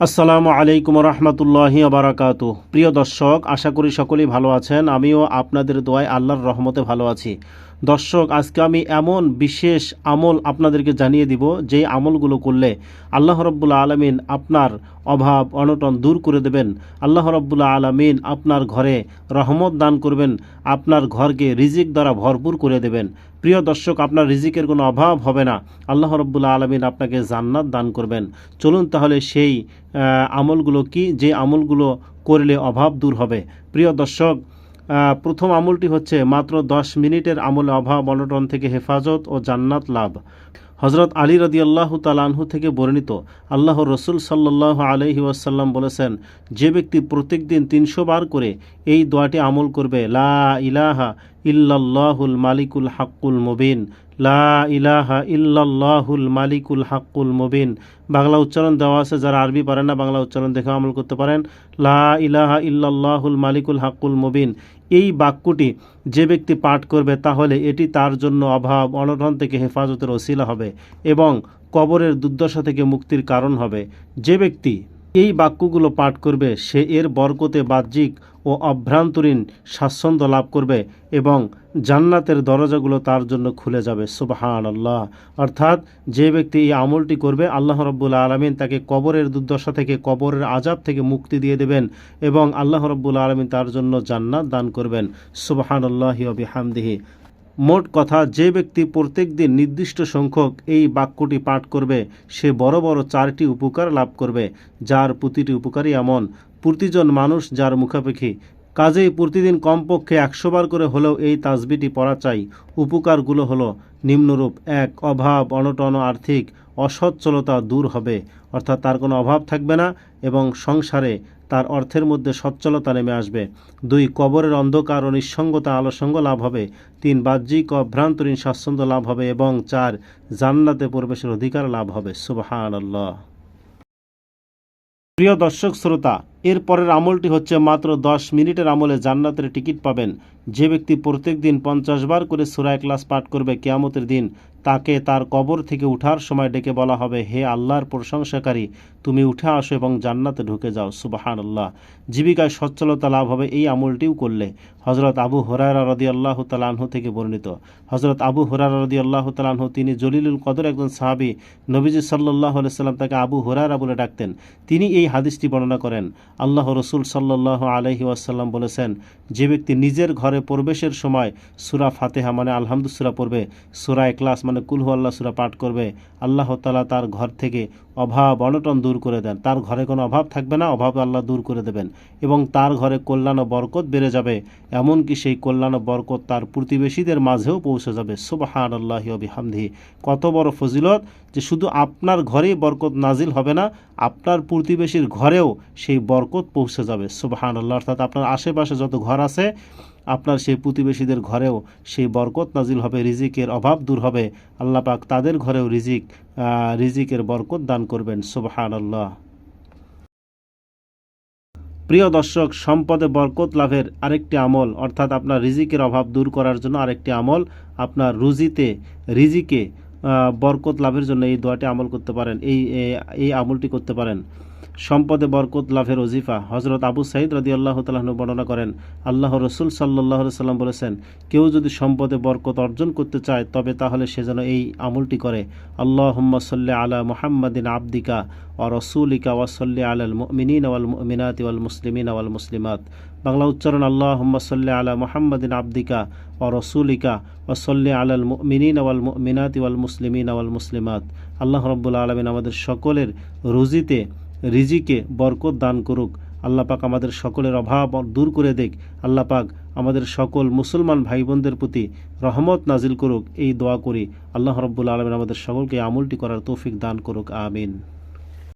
আসসালামু আলাইকুম রহমতুল্লাহি আবরাকাত প্রিয় দর্শক, আশা করি সকলেই ভালো আছেন। আমিও আপনাদের দোয়ায় আল্লাহর রহমতে ভালো আছি। দর্শক, আজকে আমি এমন বিশেষ আমল আপনাদেরকে জানিয়ে দিব যে আমলগুলো করলে আল্লাহ রব্বুল্লা আলমিন আপনার অভাব, অনটন দূর করে দেবেন। আল্লাহ রব্বুল্লা আলমিন আপনার ঘরে রহমত দান করবেন, আপনার ঘরকে রিজিক দ্বারা ভরপুর করে দেবেন। প্রিয় দর্শক, আপনার রিজিকের কোনো অভাব হবে না। আল্লাহ রব্বুল্লা আলমিন আপনাকে জান্নাত দান করবেন। চলুন তাহলে সেই আমলগুলো কি? যে আমলগুলো করলে অভাব দূর হবে। প্রিয় দর্শক প্রথম আমলটি হচ্ছে মাত্র দশ মিনিটের আমলে অভাব অনটন থেকে হেফাজত ও জান্নাত লাভ। হজরত আলী রদি আল্লাহ তালানহু থেকে বর্ণিত আল্লাহ রসুল সাল্লাহ আলহি ওয়াসাল্লাম বলেছেন, যে ব্যক্তি প্রত্যেক দিন তিনশো বার করে এই দোয়াটি আমল করবে, লা ইলাহা ইল্লাল্লাহুল মালিকুল হাক্কুল মুবিন, লা ইলাহা ইল্লাল্লাহুল মালিকুল হাক্কুল মুবিন। বাংলা উচ্চারণ দেওয়া আছে, যারা আরবি পারেন না, বাংলা উচ্চারণ দেখে আমল করতে পারেন, লা ইলাহা ইল্লাল্লাহুল মালিকুল হাক্কুল মুবিন। এই বাক্যটি যে ব্যক্তি পাঠ করবে তাহলে এটি তার জন্য অভাব, অনটন থেকে হেফাজতের ওসিলা হবে এবং কবরের দুর্দশা থেকে মুক্তির কারণ হবে। যে ব্যক্তি এই বাক্যগুলো পাঠ করবে সে এর বরকতে বাহ্যিক ও অভ্রান্তরীণ স্বাচ্ছন্দ্য লাভ করবে এবং জান্নাতের দরজাগুলো তার জন্য খুলে যাবে। সুবাহান আল্লাহ অর্থাৎ যে ব্যক্তি এই আমলটি করবে, আল্লাহ রব্বুল আলমিন তাকে কবরের দুর্দশা থেকে, কবরের আজাব থেকে মুক্তি দিয়ে দেবেন এবং আল্লাহ রব্বুল আলমিন তার জন্য জান্নাত দান করবেন। সুবাহান আল্লাহ হামদিহি মোট কথা, যে ব্যক্তি প্রত্যেক দিন নির্দিষ্ট সংখ্যক এই বাক্যটি পাঠ করবে, সে বড় বড় চারটি উপকার লাভ করবে। যার প্রতিটি উপকারই এমন। প্রতিজন মানুষ যার মুখাপেখি কাজেই প্রতিদিন কমপক্ষে একশোবার করে হলেও এই তাজবিটি পড়া চাই। উপকারগুলো হলো, নিম্নরূপ, এক, অভাব, অনটন, আর্থিক অসচ্ছলতা দূর হবে। অর্থাৎ তার কোনো অভাব থাকবে না এবং সংসারে তার অর্থের মধ্যে সচ্ছলতা নেমে আসবে। দুই, কবরের অন্ধকার ও নিঃসঙ্গতা আলোসঙ্গ লাভ হবে। তিন, বাহ্যিক অভ্রান্তরীণ স্বাচ্ছন্দ্য লাভ হবে এবং চার, জান্নাতে প্রবেশের অধিকার লাভ হবে। সুবাহান প্রিয় দর্শক শ্রোতা, এর পরের আমলটি হচ্ছে মাত্র দশ মিনিটের আমলে জান্নাতের টিকিট পাবেন। যে ব্যক্তি প্রত্যেক দিন পঞ্চাশ বার করে সুরায় ক্লাস পাঠ করবে, কেয়ামতের দিন তাকে তার কবর থেকে উঠার সময় ডেকে বলা হবে, হে আল্লাহর প্রশংসাকারী, তুমি উঠে আসো এবং জান্নাতে ঢুকে যাও। সুবাহান আল্লাহ জীবিকায় সচ্ছলতা লাভ হবে, এই আমলটিও করলে হজরত আবু হরারা রদি আল্লাহ তালাহু থেকে বর্ণিত। হজরত আবু হরারা রদি আল্লাহ তালাহু তিনি জলিলুল কদর একজন সাহাবি, নবীজি সাল্লাহ সাল্লাম তাকে আবু হরারা বলে ডাকতেন। তিনি এই হাদিসটি বর্ণনা করেন। আল্লাহ রসুল সাল্লাহ আলহি ওয়াসাল্লাম বলেছেন, যে ব্যক্তি নিজের ঘরে প্রবেশের সময় সুরা ফাতেহা মানে আলহামদুসুরা পড়বে, সুরা এক্লাস মানে কুলহু আল্লাহ সুরা পাঠ করবে। আল্লাহ তালা তার ঘর থেকে অভাব, অনটন দূর করে দেন। তার ঘরে কোনো অভাব থাকবে না অভাব আল্লাহ দূর করে দেবেন এবং তার ঘরে কল্যাণ ও বরকত বেড়ে যাবে, এমনকি সেই কল্যাণ ও বরকত তার প্রতিবেশীদের মাঝেও পৌঁছে যাবে। সুবাহান আল্লাহ হামদি কত বড় ফজিলত যে শুধু আপনার ঘরেই বরকত নাজিল হবে না, আপনার প্রতিবেশীর ঘরেও সেই বরকত পৌঁছে যাবে। সুবাহান আল্লাহ অর্থাৎ আপনার আশেপাশে যত ঘর আছে আপনার সেই প্রতিবেশীদের ঘরেও সেই বরকত নাজিল হবে, রিজিকের অভাব দূর হবে। আল্লাহ পাক তাদের ঘরেও রিজিক রিজিকের বরকত দান করবেন। সুবাহান আল্লাহ প্রিয় দর্শক, সম্পদে বরকত লাভের আরেকটি আমল, অর্থাৎ আপনার রিজিকের অভাব দূর করার জন্য আরেকটি আমল, আপনার রুজিতে, রিজিকে বরকত লাভের জন্য এই দোয়াটি আমল করতে পারেন এই এই আমলটি করতে পারেন। সম্পদে বরকত লাভের ওজিফা। হজরত আবু সাইদ রদি আল্লাহ তালাহনু বর্ণনা করেন আল্লাহ রসুল সাল্লাহ সাল্লাম বলেছেন, কেউ যদি সম্পদে বরকত অর্জন করতে চায়, তবে তাহলে সে যেন এই আমলটি করে। আল্লাহ সাল্লি আলা মুহাম্মাদিন আবদিকা ও রসুলিকা ওয়াসল্লি আলাল মিনীন ওয়াল মিনাত ওয়াল মুসলিমিন ওয়াল মুসলিমাত। বাংলা উচ্চারণ আল্লাহ সাল্লি আলা মুহাম্মাদিন আবদিকা ও রসুলিকা ওয়াসল্লি আলাল মিনীন ওয়াল মিনাত ওয়াল মুসলিমিন ওয়াল মুসলিমাত। আল্লাহ রব্বুল আলমিন আমাদের সকলের রুজিতে রিজিকে বরকত দান করুক। আল্লাহ পাক আমাদের সকলের অভাব দূর করে দেখ। আল্লাহ পাক আমাদের সকল মুসলমান ভাই বোনদের প্রতি রহমত নাজিল করুক। এই দোয়া করি। আল্লাহ রব্বুল আলমিন আমাদের সকলকে আমলটি করার তৌফিক দান করুক। আমিন।